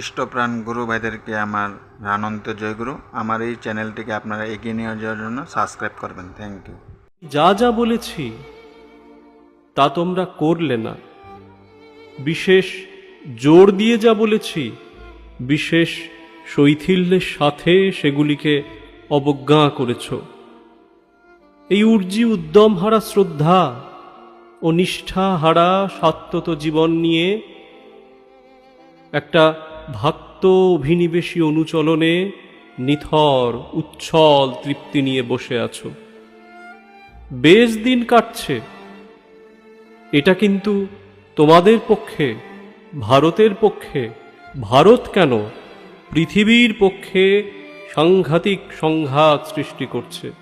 ইষ্টপ্রাণ গুরু ভাইদেরকে আমার আনন্ত জয়গুরু, আমার এই চ্যানেলটিকে আপনারা এগিয়ে নিয়ে যাওয়ার জন্য সাবস্ক্রাইব করবেন। থ্যাংক ইউ যা যা বলেছি, তা তোমরা করলে না। বিশেষ জোর দিয়ে যা বলেছি, বিশেষ শৈথিল্যের সাথে সেগুলিকে অবজ্ঞা করেছ। এই উর্জি উদ্যম হারা শ্রদ্ধা ও নিষ্ঠা হারা সত্যত জীবন নিয়ে একটা ভক্ত অভিনিবেশী অনুচলনে নিথর, উচ্ছল তৃপ্তি নিয়ে বসে আছো। বেশ দিন কাটছে। এটা কিন্তু তোমাদের পক্ষে, ভারতের পক্ষে, ভারত কেন, পৃথিবীর পক্ষে সাংঘাতিক সংঘাত সৃষ্টি করছে।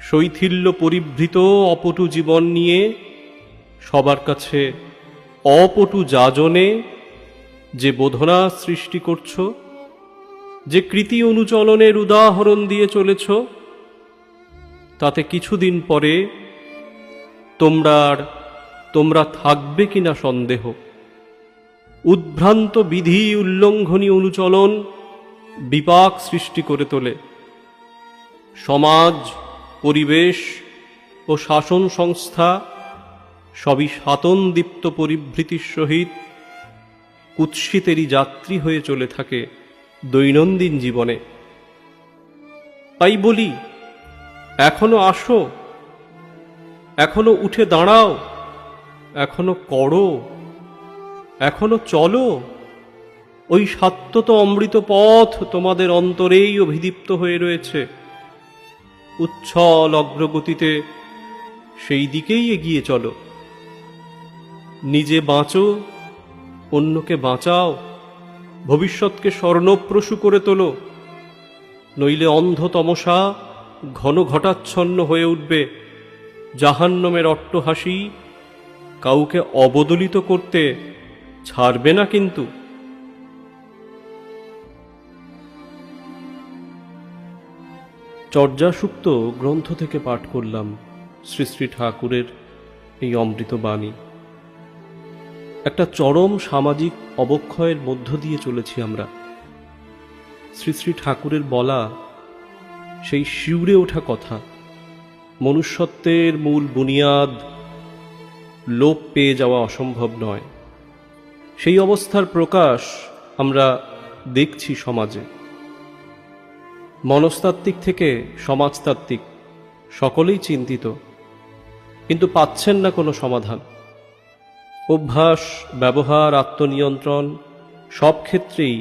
শৈথিল্য পরিবৃত অপটু জীবন নিয়ে সবার কাছে অপটু যাজনে যে বোধনা সৃষ্টি করছ, যে কৃতি অনুচলনের উদাহরণ দিয়ে চলেছ, তাতে কিছুদিন পরে তোমরা আর তোমরা থাকবে কিনা সন্দেহ। উদ্ভ্রান্ত বিধি উল্লঙ্ঘনী অনুচলন বিপাক সৃষ্টি করে তোলে। সমাজ, পরিবেশ ও শাসন সংস্থা সবই সাতনদীপ্ত পরিভৃতির সহিত কুৎসিতেরই যাত্রী হয়ে চলে থাকে দৈনন্দিন জীবনে। তাই বলি, এখনও আসো, এখনও উঠে দাঁড়াও, এখনও করো, এখনও চলো। ওই সাত্যত অমৃত পথ তোমাদের অন্তরেই অভিদীপ্ত হয়ে রয়েছে। উচ্ছল অগ্রগতিতে সেই দিকেই এগিয়ে চলো। নিজে বাঁচো অন্যকে বাঁচাও, ভবিষ্যৎকে স্বর্ণপ্রসূ করে তোলো। নইলে অন্ধ তমসা ঘন ঘটাচ্ছন্ন হয়ে উঠবে। জাহান্নমের অট্টহাসি কাউকে অবদলিত করতে ছাড়বে না কিন্তু। চর্যাসুক্ত গ্রন্থ থেকে পাঠ করলাম শ্রী শ্রী ঠাকুরের এই অমৃত বাণী। একটা চরম সামাজিক অবক্ষয়ের মধ্য দিয়ে চলেছি আমরা। শ্রী শ্রী ঠাকুরের বলা সেই শিউরে ওঠা কথা, মনুষ্যত্বের মূল বুনিয়াদ, লোপ পেয়ে যাওয়া অসম্ভব নয়। সেই অবস্থার প্রকাশ আমরা দেখছি সমাজে। মনস্তাত্ত্বিক থেকে সমাজতাত্ত্বিক, সকলেই চিন্তিত, কিন্তু পাচ্ছেন না কোনো সমাধান। অভ্যাস ব্যবহার আত্মনিয়ন্ত্রণ সব ক্ষেত্রেই